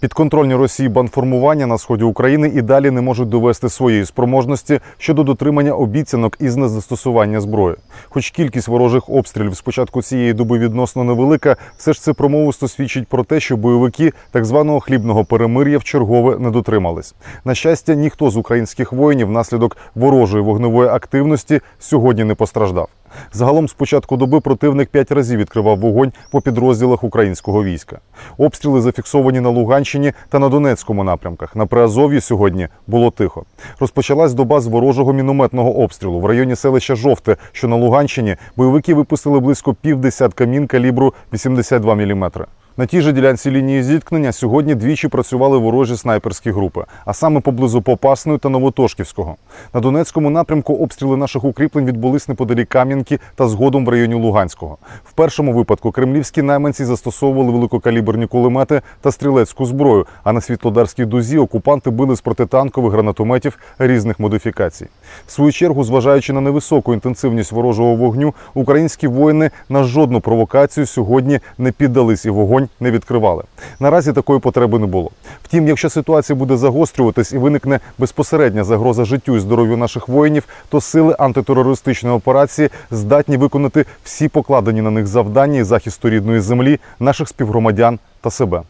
Підконтрольні Росії бандформування на сході України і далі не можуть довести своєї спроможності щодо дотримання обіцянок із незастосування зброї. Хоч кількість ворожих обстрілів з початку цієї доби відносно невелика, все ж це промовисто свідчить про те, що бойовики так званого хлібного перемир'я в чергове не дотримались. На щастя, ніхто з українських воїнів внаслідок ворожої вогневої активності сьогодні не постраждав. Загалом з початку доби противник п'ять разів відкривав вогонь по підрозділах українського війська. Обстріли зафіксовані на Луганщині та на Донецькому напрямках. На Приазов'ї сьогодні було тихо. Розпочалась доба з ворожого мінометного обстрілу в районі селища Жовте, що на Луганщині бойовики випустили близько півдесятка мін калібру 82 мм. На тій же ділянці лінії зіткнення сьогодні двічі працювали ворожі снайперські групи, а саме поблизу Попасної та Новотошківського. На Донецькому напрямку обстріли наших укріплень відбулись неподалік Кам'янки та згодом в районі Луганського. В першому випадку кремлівські найманці застосовували великокаліберні кулемети та стрілецьку зброю. А на світлодарській дузі окупанти били з протитанкових гранатометів різних модифікацій. В свою чергу, зважаючи на невисоку інтенсивність ворожого вогню, українські воїни на жодну провокацію сьогодні не піддались і вогонь не відкривали. Наразі такої потреби не було. Втім, якщо ситуація буде загострюватись і виникне безпосередня загроза життю і здоров'ю наших воїнів, то сили антитерористичної операції здатні виконати всі покладені на них завдання і захисту рідної землі, наших співгромадян та себе.